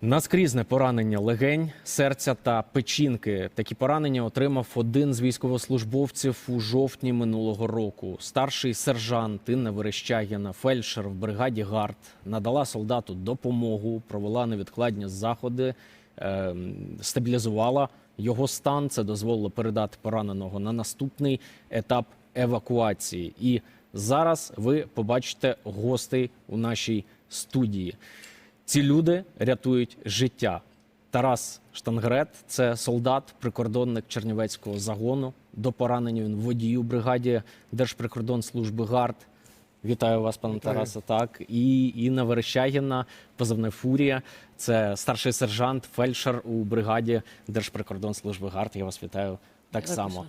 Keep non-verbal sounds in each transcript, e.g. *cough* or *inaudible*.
Наскрізне поранення легень, серця та печінки. Такі поранення отримав один з військовослужбовців у жовтні минулого року. Старший сержант Інна Верещагіна, фельдшер в бригаді ГАРД, надала солдату допомогу, провела невідкладні заходи, е, стабілізувала його стан. Це дозволило передати пораненого на наступний етап евакуації. І зараз ви побачите гостей у нашій студії. Ці люди рятують життя. Тарас Штангрет це солдат, прикордонник Чернівецького загону. До поранення він водій у бригаді Держприкордонслужби ГАРД. Вітаю вас, пане Вітаю. Тарасе. Так і Інна Верещагіна, позивне Фурія. Це старший сержант, фельдшер у бригаді Держприкордонслужби ГАРД. Я вас вітаю так само.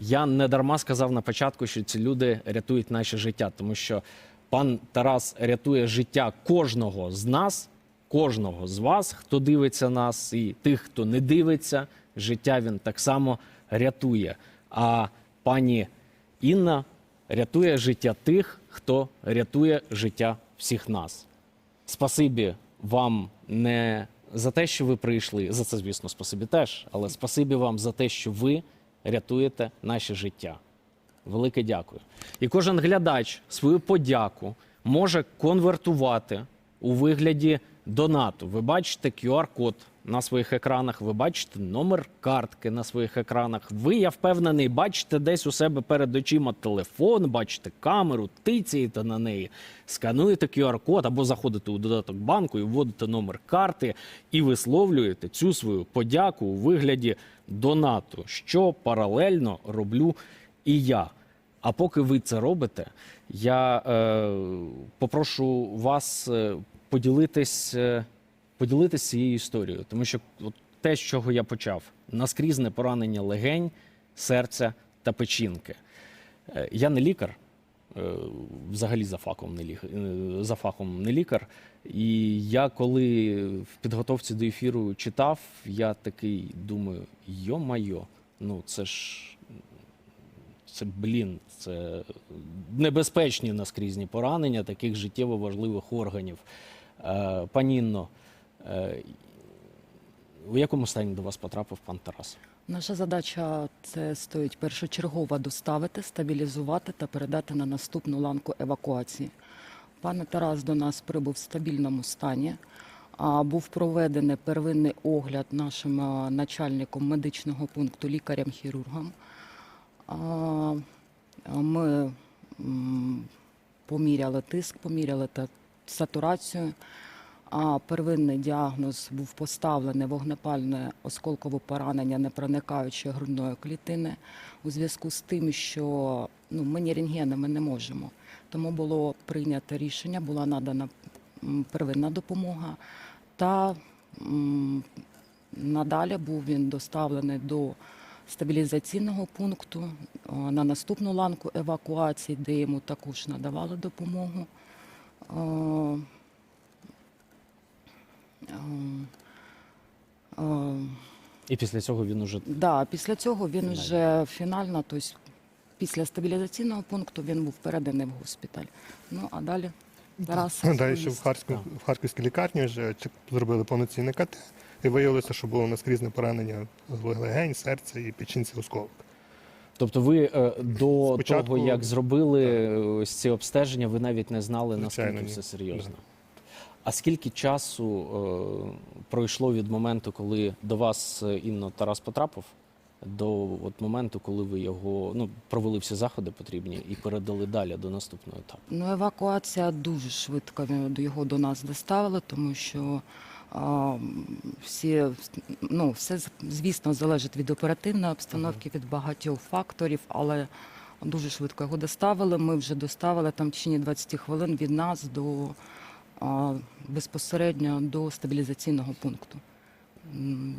Я не дарма сказав на початку, що ці люди рятують наше життя, тому що пан Тарас рятує життя кожного з нас, кожного з вас, хто дивиться нас, і тих, хто не дивиться, життя він так само рятує. А пані Інна рятує життя тих, хто рятує життя всіх нас. Спасибі вам не за те, що ви прийшли. За це, звісно, спасибі теж, але спасибі вам за те, що ви рятуєте наше життя. Велике дякую. І кожен глядач свою подяку може конвертувати у вигляді донату. Ви бачите QR-код на своїх екранах, ви бачите номер картки на своїх екранах. Ви, я впевнений, бачите десь у себе перед очима телефон, бачите камеру, тицяєте на неї, скануєте QR-код або заходите у додаток банку і вводите номер карти і висловлюєте цю свою подяку у вигляді донату, що паралельно роблю і я. А поки ви це робите, я е, попрошу вас е, поділитись, е, поділитись цією історією, тому що от те, з чого я почав, наскрізне поранення легень, серця та печінки. Е, я не лікар, е, взагалі за фахом не лікар, за фахом не лікар. І я коли в підготовці до ефіру читав, я такий думаю: йо-майо, ну це ж це блін, це небезпечні наскрізні поранення таких життєво важливих органів. Е, пані Інно, е, в якому стані до вас потрапив пан Тарас? Наша задача це стоїть першочергово доставити, стабілізувати та передати на наступну ланку евакуації. Пане Тарас до нас прибув в стабільному стані. Був проведений первинний огляд нашим начальником медичного пункту а Ми поміряли тиск, поміряли сатурацію. А первинний діагноз був поставлений вогнепальне осколкове поранення непроникаючої грудної клітини у зв'язку з тим, що ну, ми ні рентгени ми не можемо. Тому було прийнято рішення, була надана первинна допомога, та м, надалі був він доставлений до стабілізаційного пункту на наступну ланку евакуації, де йому також надавали допомогу. І після цього він уже Да, після цього він Фінально. вже фінально, тобто після стабілізаційного пункту він був переданий в госпіталь. Ну а далі зараз Далі ще в, Харську, в Харківській лікарні вже зробили повноцінне КТ, і виявилося, що було наскрізне поранення з легень, серця і печінці осколок. Тобто, ви е, до Спочатку- того, як зробили е, ось ці обстеження, ви навіть не знали, Звичайно, наскільки ні. все серйозно. А скільки часу е, пройшло від моменту, коли до вас е, Інно Тарас потрапив, до от моменту, коли ви його ну, провели всі заходи потрібні і передали далі до наступного етапу? Ну, евакуація дуже швидко до його до нас доставили, тому що всі, ну, все, звісно, залежить від оперативної обстановки, від багатьох факторів, але дуже швидко його доставили. Ми вже доставили там в течение 20 хвилин від нас до безпосередньо до стабілізаційного пункту.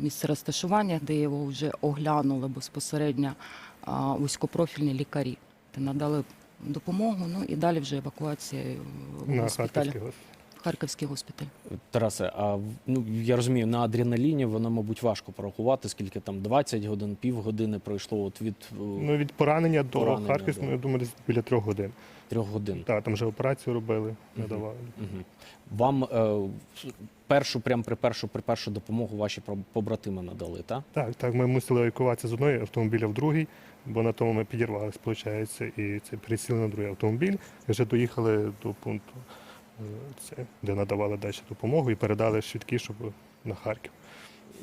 Місце розташування, де його вже оглянули безпосередньо вузькопрофільні лікарі, надали допомогу. Ну і далі вже евакуація в госпіталь, Харківський госпіталь. Тарасе, а ну я розумію, на адреналіні воно, мабуть, важко порахувати, скільки там 20 годин, півгодини пройшло от від е, Ну, від поранення до Поранення, Харківського, да. я думаю, десь біля трьох годин. Трьох годин. Так, там вже операцію робили, не давали. Мгм. Вам е, першу, прям при першу, при першу допомогу ваші про- побратими надали, так? Так, так, ми мусили евакуватися з одної автомобіля в другий, бо на тому ми підірвалися, виходить, і це пересіли на другий автомобіль. І вже доїхали до пункту, це, де надавали далі допомогу і передали швидкі, щоб на Харків.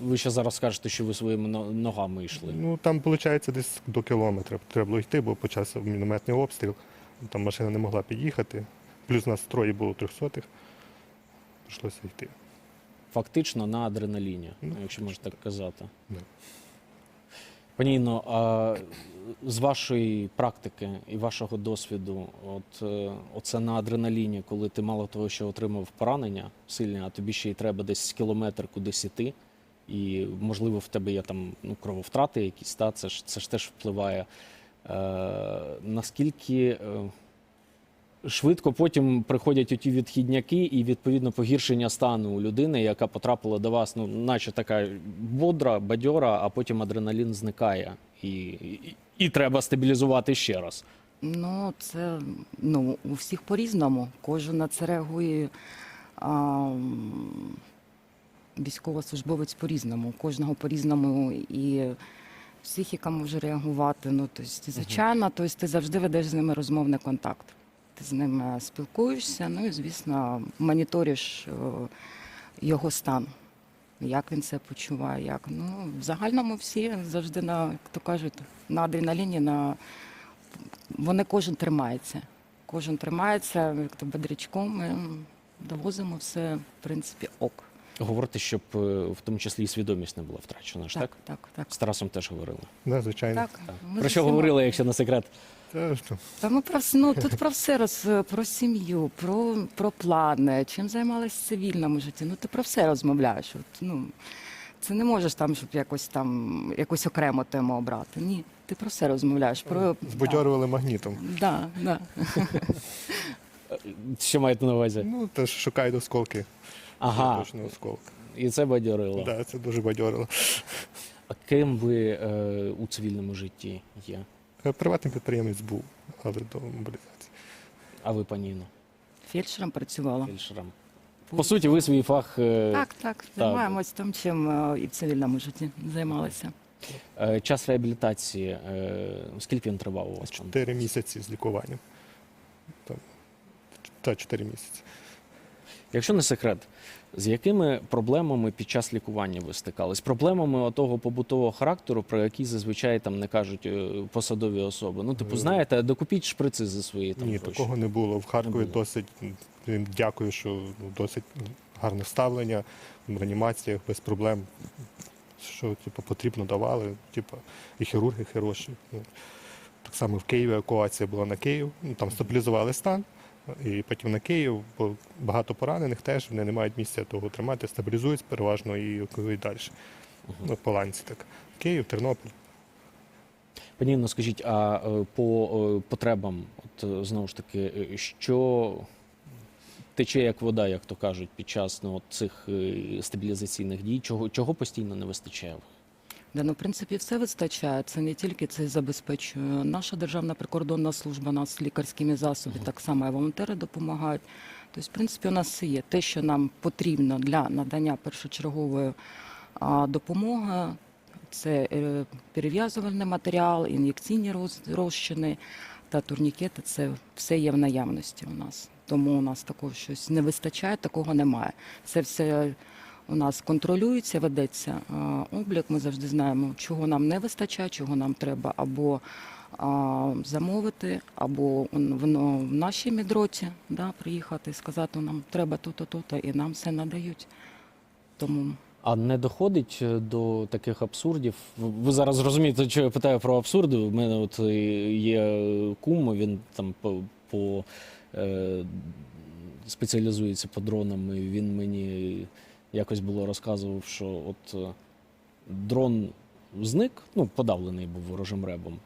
Ви ще зараз скажете, що ви своїми ногами йшли. Ну там виходить десь до кілометра треба було йти, бо почався мінометний обстріл. Там машина не могла під'їхати. Плюс нас троє було трьохсотих. Прийшлося йти. Фактично на адреналіні, Ну, якщо можна так казати. Да. Пані Інно, а з вашої практики і вашого досвіду, от е, оце на адреналіні, коли ти мало того, що отримав поранення сильне, а тобі ще й треба десь кілометр кудись іти, і можливо в тебе є там ну, крововтрати якісь, та це ж це ж теж впливає. Е, наскільки е, швидко потім приходять оті відхідняки і відповідно погіршення стану у людини, яка потрапила до вас, ну наче така бодра, бадьора, а потім адреналін зникає, і, і, і треба стабілізувати ще раз. Ну, це ну, у всіх по-різному. Кожен на це реагує. А, військовослужбовець по-різному. Кожного по-різному і психіка може реагувати. Ну, тобто, звичайно, тобто, ти завжди ведеш з ними розмовний контакт. Ти з ними спілкуєшся, ну і, звісно, моніториш е, його стан. Як він себе почуває, як ну в загальному всі завжди на як то кажуть на адреналіні, на вони кожен тримається. Кожен тримається, як то бодрячком. Ми довозимо все, в принципі, ок. Говорити, щоб е, в тому числі і свідомість не була втрачена. ж так? Так, так, так. З Тарасом теж говорили. Да, звичайно. так. ми Про що говорили, якщо не секрет? Та, ми про ну, тут про все роз про сім'ю, про, про плани, чим займалась в цивільному житті. Ну ти про все розмовляєш. От, ну, це не можеш там, щоб якось там якусь окрему тему обрати. Ні, ти про все розмовляєш. Про збудьорували магнітом. Да, да. *laughs* Що маєте на увазі? Ну, теж шукають осколки. Ага, Точно осколки. і це бадьорило. Да, це дуже бадьорило. А ким ви е, у цивільному житті є? Е, Приватний підприємець був, але до мобілізації. А ви, пані Інно, Фельдшером працювала. фельдшером? По суті, ви свій фах е, Так, так, займаємось тим, чим е, і в цивільному житті займалися. Е, Час реабілітації, е, скільки він тривав у вас? Чотири місяці з лікуванням. Там, та чотири місяці. Якщо не секрет, з якими проблемами під час лікування ви стикались? Проблемами того побутового характеру, про які зазвичай там не кажуть е, посадові особи. Ну, типу, Е. знаєте, докупіть шприци за свої там Ні, гроші. такого не було. В Харкові було. досить дякую, що ну, досить гарне ставлення в реанімаціях без проблем. Що типу, потрібно давали. Типу, і хірурги хороші. Ну, так само в Києві евакуація була на Київ. Ну, там стабілізували стан. І потім на Київ, бо багато поранених теж вони не мають місця того тримати, стабілізують переважно і далі. Ну, по ланці так. Київ, Тернопіль. Пані Інно, скажіть, а е, по е, потребам, от е, знову ж таки, що тече як вода, як то кажуть, під час ну, от цих стабілізаційних дій, чого, чого постійно не вистачає? Да, ну, в принципі, все вистачає. Це не тільки це забезпечує. Наша державна прикордонна служба нас лікарськими засобами, так само і волонтери допомагають. Тобто, в принципі, у нас все є. Те, що нам потрібно для надання першочергової допомоги, це е, перев'язувальний матеріал, ін'єкційні роз- розчини та турнікети. Це все є в наявності у нас. Тому у нас такого щось не вистачає, такого немає. Це все у нас контролюється, ведеться облік. Ми завжди знаємо, чого нам не вистачає, чого нам треба або замовити, або воно в нашій мідроті да, приїхати і сказати, нам треба то-то, то-то, і нам все надають. Тому А не доходить е, до таких абсурдів? Ви зараз розумієте, що я питаю про абсурди. У мене от е, є кум, він там по, по е, спеціалізується по дронам. і Він мені якось було розказував, що от е, дрон зник, ну подавлений був ворожим ребом.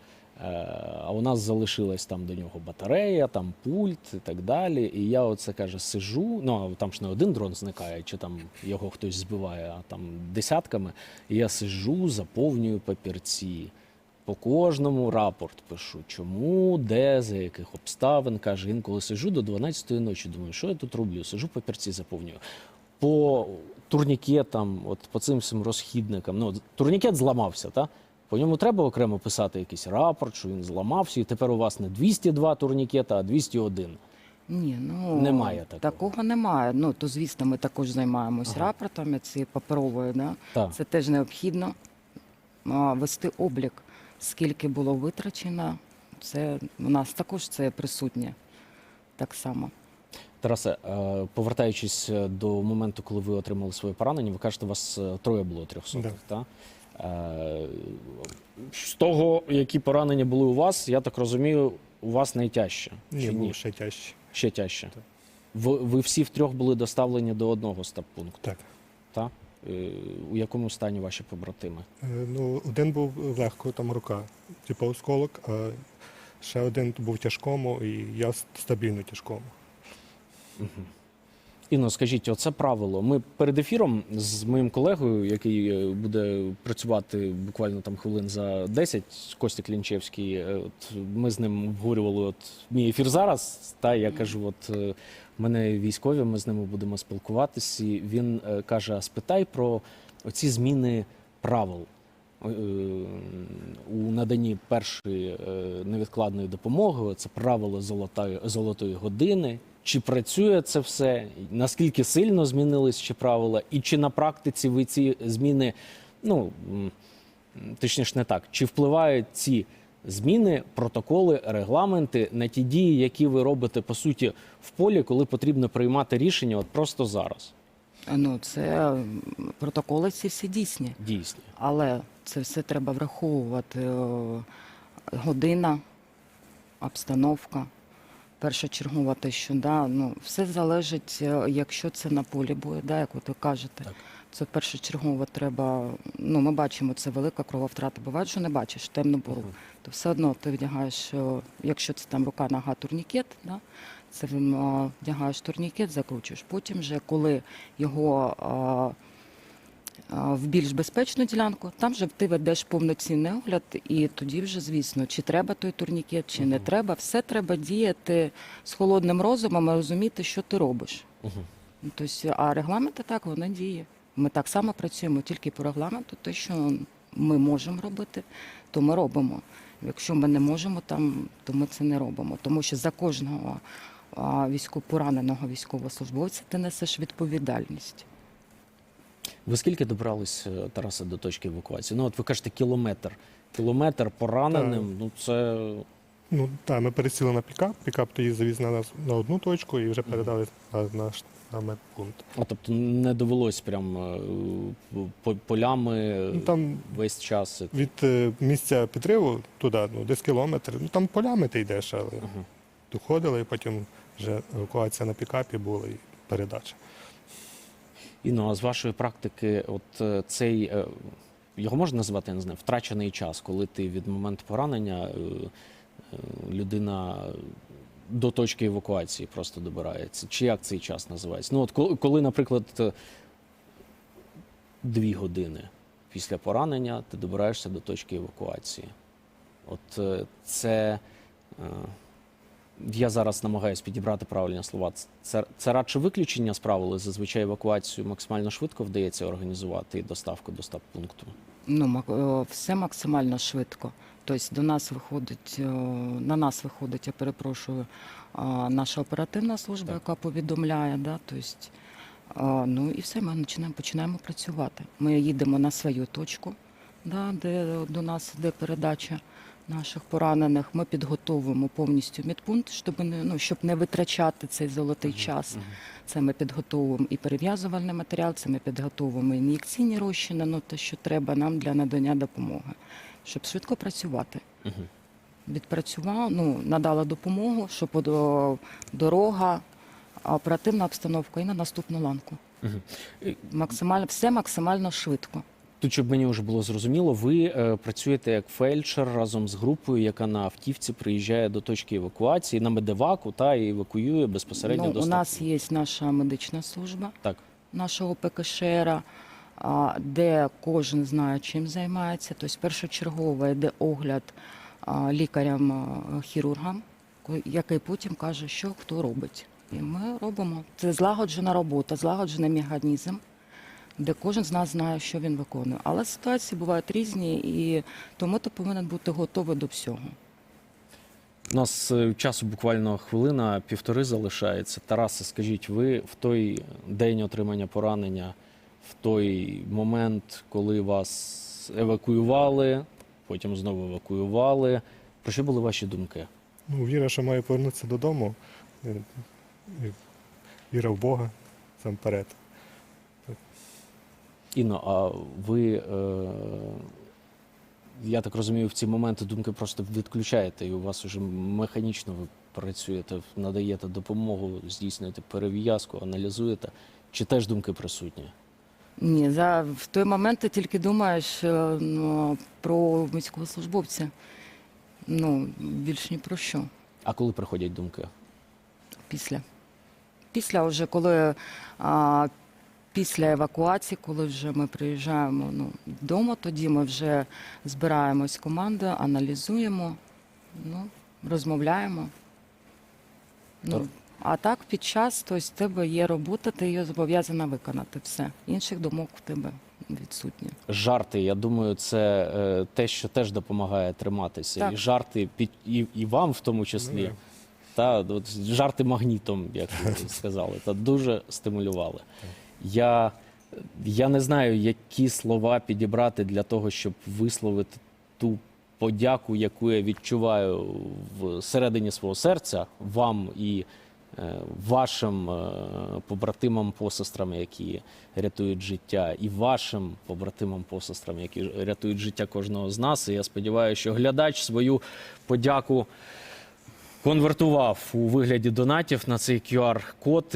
Е, А у нас залишилась там до нього батарея, там пульт і так далі. І я оце каже, сижу. Ну а там ж не один дрон зникає, чи там його хтось збиває, а там десятками. І я сижу, заповнюю папірці. По кожному рапорт пишу, чому, де, за яких обставин. Каже, інколи сижу до 12-ї ночі. Думаю, що я тут роблю? Сижу, папірці заповнюю. По турнікетам, от по цим всім розхідникам. Ну, турнікет зламався, та? По ньому треба окремо писати якийсь рапорт, що він зламався, і тепер у вас не 202 турнікета, а 201. Ні, ну Немає такого. Такого немає. Ну то звісно, ми також займаємось Ага. рапортами цією паперовою. Да? Так. Це теж необхідно а, вести облік, скільки було витрачено. Це у нас також це присутнє так само. Тарасе, е, повертаючись е, до моменту, коли ви отримали своє поранення, ви кажете, у вас е, троє було трьохсотих, Да. З того, які поранення були у вас, я так розумію, у вас найтяжче. Ні, було ще тяжче. Ще тяжче. Так. Ви, ви всі втрьох були доставлені до одного стаб-пункту, Так. та? Е, У якому стані ваші побратими? Ну, один був легко, там рука, типу осколок, а ще один був тяжкому, і я стабільно тяжкому. Інно, скажіть, оце правило. Ми перед ефіром з моїм колегою, який е, буде працювати буквально там хвилин за 10, Костя Клінчевський, е, от ми з ним обговорювали от мій ефір зараз. Та я кажу, от е, мене військові, ми з ними будемо спілкуватись. І він каже: а спитай про оці зміни правил. У наданні першої невідкладної допомоги це правило золотої, золотої години. Чи працює це все? Наскільки сильно змінились ще правила? І чи на практиці ви ці зміни, ну точніше не так, чи впливають ці зміни, протоколи, регламенти на ті дії, які ви робите по суті в полі, коли потрібно приймати рішення, от просто зараз? Ну це протоколи ці всі дійсні. Дійсно. Але це все треба враховувати. Година, обстановка, першочергова те, що да, ну, все залежить, е, якщо це на полі бою, да, як ви кажете. Так. Це першочергово треба. Ну, ми бачимо, це велика крововтрата. Буває, що не бачиш темну пору. То все одно ти вдягаєш, е, якщо це там рука, нога, турнікет, да, це е, вдягаєш турнікет, закручуєш. Потім вже, коли його. а, в більш безпечну ділянку, там же ти ведеш повноцінний огляд, і тоді вже, звісно, чи треба той турнікет, чи не треба. Все треба діяти з холодним розумом і розуміти, що ти робиш. Ну, Тобто, а регламенти так, вони діє. Ми так само працюємо тільки по регламенту, те, що ми можемо робити, то ми робимо. Якщо ми не можемо, там, то ми це не робимо. Тому що за кожного а, пораненого військовослужбовця ти несеш відповідальність. Ви скільки добрались, е, Тарасе, до точки евакуації? Ну, от ви кажете, кілометр. Кілометр пораненим, ну це Ну так, ми пересіли на пікап. Пікап тоді завіз на нас на одну точку і вже передали на наш на медпункт. а, тобто не довелось прям е, по- полями Ну там весь час. від е, місця підриву туди, ну десь кілометр. Ну там полями ти йдеш, але Ага. доходили, і потім вже евакуація на пікапі була і передача. І ну, а з вашої практики, от е, цей е, його можна назвати, не знаю, втрачений час, коли ти від моменту поранення е, людина до точки евакуації просто добирається. Чи як цей час називається? Ну, от коли, наприклад, дві години після поранення ти добираєшся до точки евакуації. От це. Я зараз намагаюся підібрати правильні слова. Це, це радше виключення з правил. Зазвичай евакуацію максимально швидко вдається організувати і доставку до стаб пункту. Ну, е, все максимально швидко. Тобто до нас виходить, е, на нас виходить, я перепрошую, наша оперативна служба, Так. яка повідомляє, да, тобто, ну і все, ми починаємо, починаємо працювати. Ми їдемо на свою точку, да, де до нас йде передача наших поранених. Ми підготовуємо повністю медпункт, щоб не, ну, щоб не витрачати цей золотий час. Це ми підготовуємо і перев'язувальний матеріал, це ми підготовуємо ін'єкційні розчини, ну те, що треба нам для надання допомоги, щоб швидко працювати. Відпрацював, ну надала допомогу, щоб дорога, оперативна обстановка і на наступну ланку. Максимально все максимально швидко. Тут, щоб мені вже було зрозуміло, ви е, працюєте як фельдшер разом з групою, яка на автівці приїжджає до точки евакуації на медеваку та і евакуює безпосередньо ну, до у нас є наша медична служба Так. нашого ПКШРа. а, де кожен знає, чим займається. Тобто першочергово йде огляд лікарям-хірургам, який потім каже, що хто робить. І ми робимо. Це злагоджена робота, злагоджений механізм, де кожен з нас знає, що він виконує. Але ситуації бувають різні, і тому ти повинен бути готовий до всього. У нас е, часу буквально хвилина, півтори залишається. Тарасе, скажіть, ви в той день отримання поранення, в той момент, коли вас евакуювали, потім знову евакуювали. Про що були ваші думки? Ну, віра, що маю повернутися додому. е, Віра в Бога сам перед. Інно, а ви, е, я так розумію, в ці моменти думки просто відключаєте, і у вас вже механічно ви працюєте, надаєте допомогу, здійснюєте перев'язку, аналізуєте. Чи теж думки присутні? Ні, за в той момент ти тільки думаєш е, ну, про військовослужбовця. Ну, більш ні про що. А коли приходять думки? Після. Після вже коли а, після евакуації, коли вже ми приїжджаємо ну, вдома, тоді ми вже збираємось командою, аналізуємо, ну, розмовляємо. Ну, а так під час, тобто, в тебе є робота, ти її зобов'язана виконати все. Інших думок в тебе відсутні. Жарти, я думаю, це е, те, що теж допомагає триматися. Так. І жарти під і, і вам в тому числі. Ну. Та от жарти магнітом, як ви *laughs* сказали, та дуже стимулювали. Я, я не знаю, які слова підібрати для того, щоб висловити ту подяку, яку я відчуваю всередині свого серця вам і е, вашим е, побратимам, посестрам, які рятують життя, і вашим побратимам, посестрам, які рятують життя кожного з нас. І я сподіваюся, що глядач свою подяку конвертував у вигляді донатів на цей QR-код.